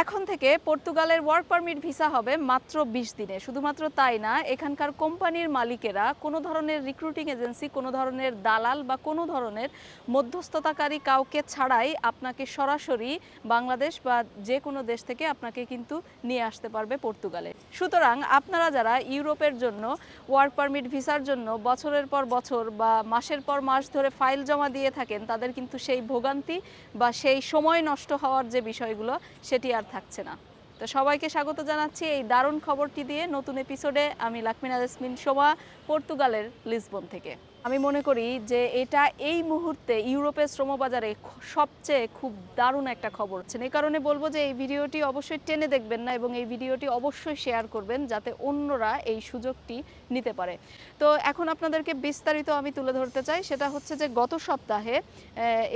এখন থেকে পর্তুগালের ওয়ার্ক পারমিট ভিসা হবে মাত্র বিশ দিনে। শুধুমাত্র তাই না, এখানকার কোম্পানির মালিকেরা কোনো ধরনের রিক্রুটিং এজেন্সি কোনো ধরনের দালাল বা কোনো ধরনের মধ্যস্থতাকারী কাউকে ছাড়াই আপনাকে সরাসরি বাংলাদেশ বা যে কোনো দেশ থেকে আপনাকে কিন্তু নিয়ে আসতে পারবে পর্তুগালে। সুতরাং আপনারা যারা ইউরোপের জন্য ওয়ার্ক পারমিট ভিসার জন্য বছরের পর বছর বা মাসের পর মাস ধরে ফাইল জমা দিয়ে থাকেন, তাদের কিন্তু সেই ভোগান্তি বা সেই সময় নষ্ট হওয়ার যে বিষয়গুলো, সেটি আর থাকছে না। তো সবাইকে স্বাগত জানাচ্ছি এই দারুণ খবরটি দিয়ে নতুন এপিসোডে আমি লাকমিনা জেসমিন শোভা পর্তুগালের লিসবন থেকে। আমি মনে করি যে এটা এই মুহূর্তে ইউরোপের শ্রমবাজারে সবচেয়ে খুব দারুণ একটা খবর হচ্ছে। এই কারণে বলব যে এই ভিডিওটি অবশ্যই টেনে দেখবেন না এবং এই ভিডিওটি অবশ্যই শেয়ার করবেন যাতে অন্যরা এই সুযোগটি নিতে পারে। তো এখন আপনাদেরকে বিস্তারিত আমি তুলে ধরতে চাই। সেটা হচ্ছে যে গত সপ্তাহে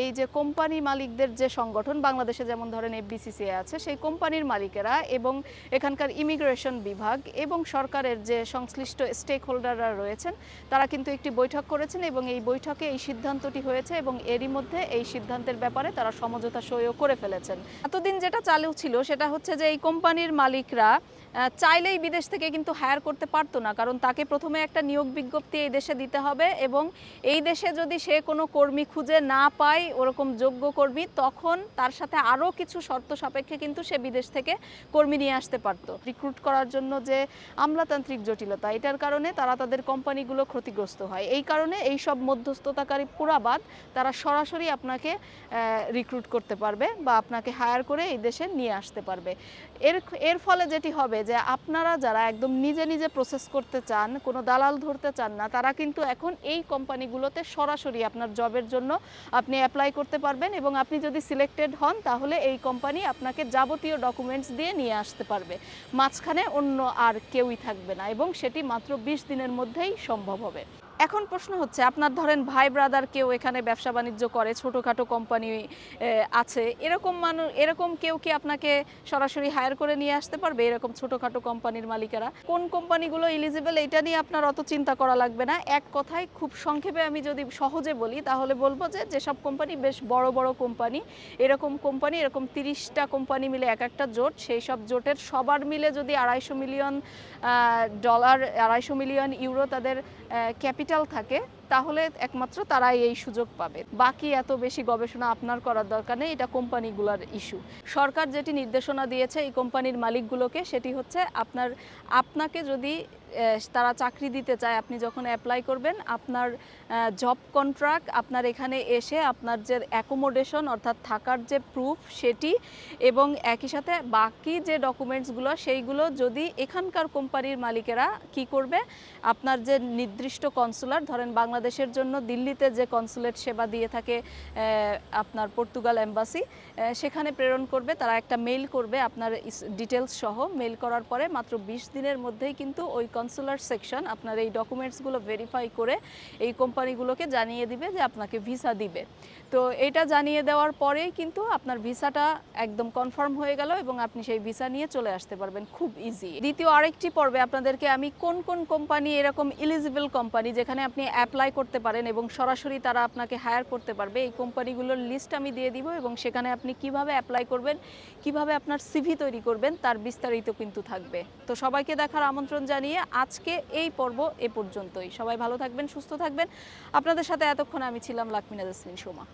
এই যে কোম্পানি মালিকদের যে সংগঠন, বাংলাদেশে যেমন ধরেন এফবিসিসিআই আছে, সেই কোম্পানির মালিকেরা এবং এখানকার ইমিগ্রেশন বিভাগ এবং সরকারের যে সংশ্লিষ্ট স্টেক হোল্ডাররা রয়েছেন, তারা কিন্তু একটি বৈঠক করেছেন এবং এই বৈঠকে এই সিদ্ধান্তটি হয়েছে এবং এরই মধ্যে এই সিদ্ধান্তের ব্যাপারে তারা সমঝোতা সইও করে ফেলেছেন। এতদিন যেটা চালু ছিল সেটা হচ্ছে যে এই কোম্পানির মালিকরা চাইলেই বিদেশ থেকে কিন্তু হায়ার করতে পারতো না, কারণ তাকে প্রথমে একটা নিয়োগ বিজ্ঞপ্তি এই দেশে দিতে হবে এবং এই দেশে যদি সে কোনো কর্মী খুঁজে না পায় ওরকম যোগ্য কর্মী, তখন তার সাথে আরও কিছু শর্ত সাপেক্ষে কিন্তু সে বিদেশ থেকে কর্মী নিয়ে আসতে পারতো। রিক্রুট করার জন্য যে আমলাতান্ত্রিক জটিলতা, এটার কারণে তারা তাদের কোম্পানিগুলো ক্ষতিগ্রস্ত হয়। এই কারণে এই সব মধ্যস্থতাকারী পুরাবাদ তারা সরাসরি আপনাকে রিক্রুট করতে পারবে বা আপনাকে হায়ার করে এই দেশে নিয়ে আসতে পারবে। এর এর ফলে যেটি হবে যে আপনারা যারা একদম নিজে নিজে প্রসেস করতে চান, কোনো দালাল ধরতে চান না, তারা কিন্তু এখন এই কোম্পানিগুলোতে সরাসরি আপনার জবের জন্য আপনি অ্যাপ্লাই করতে পারবেন এবং আপনি যদি সিলেক্টেড হন, তাহলে এই কোম্পানি আপনাকে যাবতীয় ডকুমেন্টস দিয়ে নিয়ে আসতে পারবে। মাঝখানে অন্য আর কেউই থাকবে না এবং সেটি মাত্র বিশ দিনের মধ্যেই সম্ভব হবে। এখন প্রশ্ন হচ্ছে, আপনার ধরেন ভাই ব্রাদার কেউ এখানে ব্যবসা বাণিজ্য করে, ছোটোখাটো কোম্পানি আছে, এরকম মানুষ এরকম কেউ কি আপনাকে সরাসরি হায়ার করে নিয়ে আসতে পারবে? এরকম ছোটোখাটো কোম্পানির মালিকেরা। কোন কোম্পানিগুলো ইলিজিবল এটা নিয়ে আপনার অত চিন্তা করা লাগবে না। এক কথায় খুব সংক্ষেপে আমি যদি সহজে বলি, তাহলে বলব যে, যেসব কোম্পানি বেশ বড় বড় কোম্পানি এরকম কোম্পানি এরকম তিরিশটা কোম্পানি মিলে এক একটা জোট, সেই সব জোটের সবার মিলে যদি আড়াইশো মিলিয়ন ডলার আড়াইশো মিলিয়ন ইউরো তাদের ক্যাপিটাল থাকে। তাহলে একমাত্র তারাই এই সুযোগ পাবে। বাকি এত বেশি গবেষণা আপনার করার দরকার নেই, এটা কোম্পানিগুলোর ইস্যু সরকার যেটি নির্দেশনা দিয়েছে, এই কোম্পানির মালিকগুলোকে, সেটি হচ্ছে আপনার, আপনাকে যদি তারা চাকরি দিতে চায়, আপনি যখন অ্যাপ্লাই করবেন, আপনার জব কন্ট্রাক্ট আপনার এখানে এসে আপনার যে অ্যাকোমোডেশন অর্থাৎ থাকার যে প্রুফ সেটি এবং একই সাথে বাকি যে ডকুমেন্টসগুলো সেইগুলো যদি এখানকার কোম্পানির মালিকেরা কি করবে, আপনার যে নির্দিষ্ট কনসুলার ধরেন বাংলাদেশের জন্য দিল্লিতে যে কনসুলেট সেবা দিয়ে থাকে আপনার পর্তুগাল এম্বাসি সেখানে প্রেরণ করবে, তারা একটা মেইল করবে আপনার ডিটেলস সহ। মেইল করার পরে মাত্র বিশ দিনের মধ্যেই কিন্তু ওই কনসুলার সেকশন আপনার এই ডকুমেন্টসগুলো ভেরিফাই করে এই কোম্পানিগুলোকে জানিয়ে দিবে যে আপনাকে ভিসা দিবে। তো এটা জানিয়ে দেওয়ার পরেই কিন্তু আপনার ভিসাটা একদম কনফার্ম হয়ে গেল এবং আপনি সেই ভিসা নিয়ে চলে আসতে পারবেন খুব ইজি দ্বিতীয় আরেকটি পর্বে আপনাদেরকে আমি কোন কোন কোম্পানি এরকম ইলিজিবল কোম্পানি যেখানে আপনি অ্যাপ্লাই করতে পারেন এবং সরাসরি তারা আপনাকে হায়ার করতে পারবে। এই কোম্পানিগুলোর লিস্ট আমি দিয়ে দিব এবং সেখানে আপনি কীভাবে অ্যাপ্লাই করবেন, কীভাবে আপনার সিভি তৈরি করবেন, তার বিস্তারিত কিন্তু থাকবে। তো সবাইকে দেখার আমন্ত্রণ জানিয়ে আজকে এই পর্ব এ পর্যন্তই। সবাই ভালো থাকবেন, সুস্থ থাকবেন। আপনাদের সাথে এতক্ষণ আমি ছিলাম লাকমিনা সোমা।